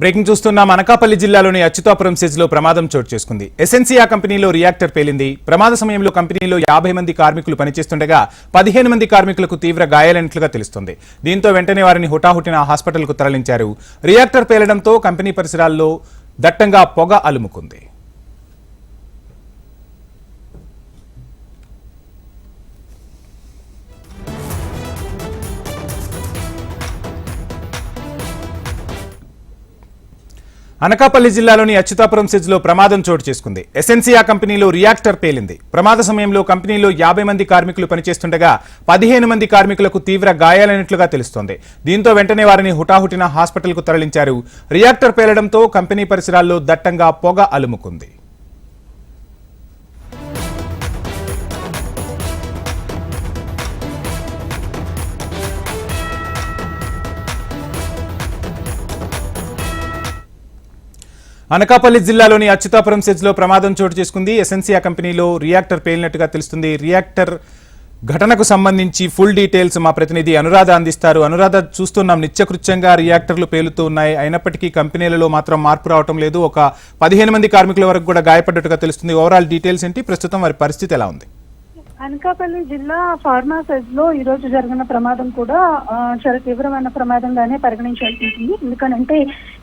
Breaking చూస్తున్నాం అనకాపల్లి జిల్లాలోని అచ్యుతాపురం సెజ్లో ప్రమాదం చోటు చేసుకుంది. ఎస్ఎన్సీఆ కంపెనీలో రియాక్టర్ పేలింది. ప్రమాద సమయంలో కంపెనీలో యాభై మంది కార్మికులు పనిచేస్తుండగా పదిహేను మంది కార్మికులకు తీవ్ర గాయాలైనట్లుగా తెలుస్తుంది. దీంతో వెంటనే వారిని హుటాహుటిన హాస్పిటల్కు తరలించారు. రియాక్టర్ పేలడంతో కంపెనీ పరిసరాల్లో దట్టంగా పొగ అలుముకుంది. అనకాపల్లి జిల్లాలోని అచ్యుతాపురం సిజ్లో ప్రమాదం చోటు చేసుకుంది. ఎస్ఎన్సీఆ కంపెనీలో రియాక్టర్ పేలింది. ప్రమాద సమయంలో కంపెనీలో యాభై మంది కార్మికులు పనిచేస్తుండగా పదిహేను మంది కార్మికులకు తీవ్ర గాయాలైనట్లుగా తెలుస్తోంది. దీంతో వెంటనే వారిని హుటాహుటిన హాస్పిటల్కు తరలించారు. రియాక్టర్ పేలడంతో కంపెనీ పరిసరాల్లో దట్టంగా పొగ అలుముకుంది. అనకాపల్లి జిల్లాలోని అచ్యుతాపురం సెజ్లో ప్రమాదం చోటు చేసుకుంది. ఎసెన్సియా కంపెనీలో రియాక్టర్ పేలినట్టుగా తెలుస్తుంది. రియాక్టర్ ఘటనకు సంబంధించి ఫుల్ డీటెయిల్స్ మా ప్రతినిధి అనురాధ అందిస్తారు. అనురాధ చూస్తున్నాం నిత్యకృత్యంగా రియాక్టర్లు పేలుతూ ఉన్నాయి. అయినప్పటికీ కంపెనీలలో మాత్రం మార్పు రావటం లేదు. ఒక పదిహేను మంది కార్మికుల వరకు కూడా గాయపడ్డట్టుగా తెలుస్తుంది. ఓవరాల్ డీటెయిల్స్ ఏంటి? ప్రస్తుతం వారి పరిస్థితి ఎలా ఉంది? అనకాపల్లి జిల్లా ఫార్మాసెస్లో ఈ రోజు జరిగిన ప్రమాదం కూడా చాలా తీవ్రమైన ప్రమాదంగానే పరిగణించాల్సి ఉంటుంది. ఎందుకనంటే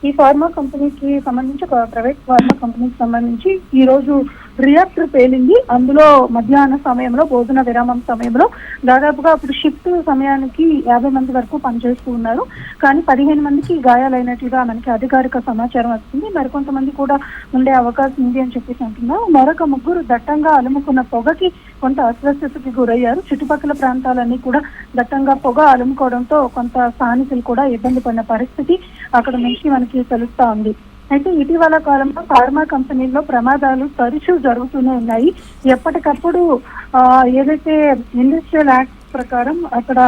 ఈ ఫార్మా కంపెనీకి సంబంధించి ఒక ప్రైవేట్ ఫార్మా కంపెనీకి సంబంధించి ఈ రోజు రియాక్టర్ పేలింది. అందులో మధ్యాహ్న సమయంలో భోజన విరామం సమయంలో దాదాపుగా అప్పుడు షిఫ్ట్ సమయానికి యాభై మంది వరకు పనిచేస్తూ ఉన్నారు. కానీ పదిహేను మందికి గాయాలైనట్లుగా మనకి అధికారిక సమాచారం వస్తుంది. మరికొంతమంది కూడా ఉండే అవకాశం ఉంది అని చెప్పేసి అంటున్నారు. మరొక ముగ్గురు దట్టంగా అలుముకున్న పొగకి కొంత అస్వస్థతకి గురయ్యారు. చుట్టుపక్కల ప్రాంతాలన్నీ కూడా దట్టంగా పొగ అలుముకోవడంతో కొంత స్థానికులు కూడా ఇబ్బంది పడిన పరిస్థితి అక్కడ నుంచి మనకి తెలుస్తా ఉంది. అయితే ఇటీవల కాలంలో ఫార్మా కంపెనీల్లో ప్రమాదాలు తరచూ జరుగుతూనే ఉన్నాయి. ఎప్పటికప్పుడు ఆ, ఏదైతే ఇండస్ట్రియల్ యాక్ట్ ప్రకారం అక్కడ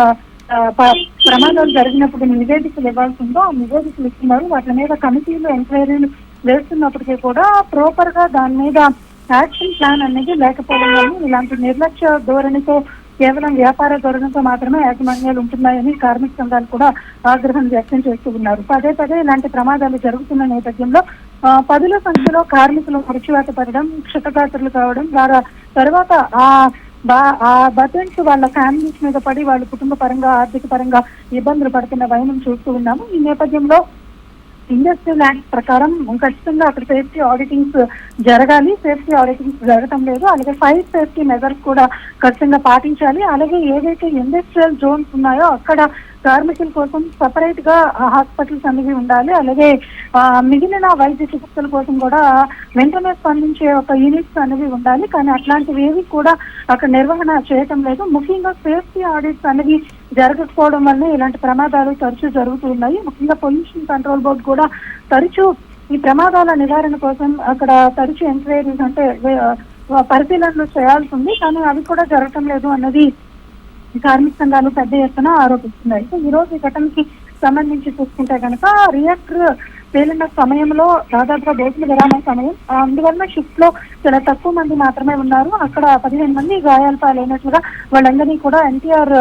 ప్రమాదాలు జరిగినప్పుడు నివేదికలు ఇవ్వాల్సి ఉందో ఆ నివేదికలు ఇస్తున్నారు. వాటి మీద కమిటీలు ఎంక్వైరీలు వేస్తున్నప్పటికీ కూడా ప్రాపర్గా దాని మీద యాక్షన్ ప్లాన్ అనేది లేకపోవడం వల్ల ఇలాంటి నిర్లక్ష్య ధోరణితో కేవలం వ్యాపార ధోరణితో మాత్రమే యాజమాన్యాలు ఉంటున్నాయని కార్మిక సంఘాలు కూడా ఆగ్రహం వ్యక్తం చేస్తూ ఉన్నారు. పదే పదే ఇలాంటి ప్రమాదాలు జరుగుతున్న నేపథ్యంలో ఆ, పదుల సంఖ్యలో కార్మికులు మృత్యువాత పడడం క్షతగాత్రులు కావడం ద్వారా తర్వాత ఆ ఆ బటన్స్ వాళ్ళ ఫ్యామిలీస్ మీద పడి వాళ్ళ కుటుంబ పరంగా ఆర్థిక పరంగా ఇబ్బందులు పడుతున్న వైనం చూస్తూ ఉన్నాము. ఈ నేపథ్యంలో ఇండస్ట్రియల్ యాక్ట్ ప్రకారం ఖచ్చితంగా అక్కడ సేఫ్టీ ఆడిటింగ్స్ జరగాలి. సేఫ్టీ ఆడిటింగ్స్ జరగటం లేదు. అలాగే ఫైర్ సేఫ్టీ మెజర్స్ కూడా ఖచ్చితంగా పాటించాలి. అలాగే ఏదైతే ఇండస్ట్రియల్ జోన్స్ ఉన్నాయో అక్కడ కార్మికుల కోసం సపరేట్గా హాస్పిటల్స్ అనేవి ఉండాలి. అలాగే మిగిలిన వైద్య చికిత్సల కోసం కూడా వెంటనే స్పందించే ఒక యూనిట్స్ అనేవి ఉండాలి. కానీ అట్లాంటివి ఏవి కూడా అక్కడ నిర్వహణ చేయటం లేదు. ముఖ్యంగా సేఫ్టీ ఆడిట్స్ అనేవి జరగకపోవడం వల్ల ఇలాంటి ప్రమాదాలు తరచూ జరుగుతూ ఉన్నాయి ముఖ్యంగా పొల్యూషన్ కంట్రోల్ బోర్డు కూడా తరచూ ఈ ప్రమాదాల నివారణ కోసం అక్కడ తరచూ ఎంక్వైరీస్ అంటే పరిశీలనలు చేయాల్సి ఉంది కానీ అవి కూడా జరగటం లేదు అన్నది కార్మిక సంఘాలు పెద్ద ఎత్తున ఆరోపిస్తున్నాయి. సో ఈ రోజు ఈ ఘటనకి సంబంధించి చూసుకుంటే కనుక రియాక్టర్ పేలిన సమయంలో దాదాపుగా భోజన విరామ సమయం. అందువలన అందువల్ల షిఫ్ట్లో చాలా తక్కువ మంది మాత్రమే ఉన్నారు. అక్కడ పదిహేను మంది గాయాల పాలైనట్లుగా వాళ్ళందరినీ కూడా ఎన్టీఆర్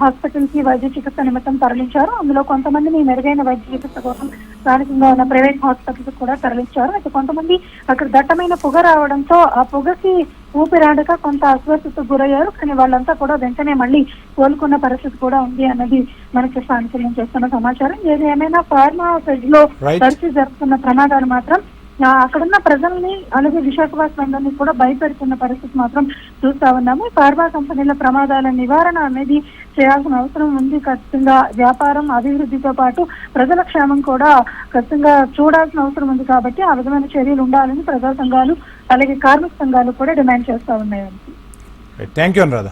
హాస్పిటల్కి వైద్య చికిత్స నిమిత్తం తరలించారు. అందులో కొంతమందిని మెరుగైన వైద్య చికిత్స కోసం స్థానికంగా ఉన్న ప్రైవేట్ హాస్పిటల్ కూడా తరలించారు. అయితే కొంతమంది అక్కడ దట్టమైన పొగ రావడంతో ఆ పొగకి ఊపిరాడక కొంత అస్వస్థతకు గురయ్యారు. కానీ వాళ్ళంతా కూడా వెంటనే మళ్ళీ కోలుకున్న పరిస్థితి కూడా ఉంది అన్నది మనకి స్థానికుల నుంచి వస్తున్న సమాచారం. ఏది ఏమైనా ఫార్మా ఫెడ్లో. తరచూ జరుగుతున్న ప్రమాదాలు మాత్రం అక్కడున్న ప్రజల్ని అలాగే విశాఖపట్నంలోని కూడా భయపెడుతున్న పరిస్థితి మాత్రం చూస్తా ఉన్నాము. ఫార్మా కంపెనీల ప్రమాదాల నివారణ అనేది చేయాల్సిన అవసరం ఉంది. ఖచ్చితంగా వ్యాపారం అభివృద్ధితో పాటు ప్రజల క్షేమం కూడా ఖచ్చితంగా చూడాల్సిన అవసరం ఉంది కాబట్టి ఆ విధమైన చర్యలు ఉండాలని ప్రజా సంఘాలు అలాగే కార్మిక సంఘాలు కూడా డిమాండ్ చేస్తా ఉన్నాయండి థ్యాంక్ యూ అనురాధ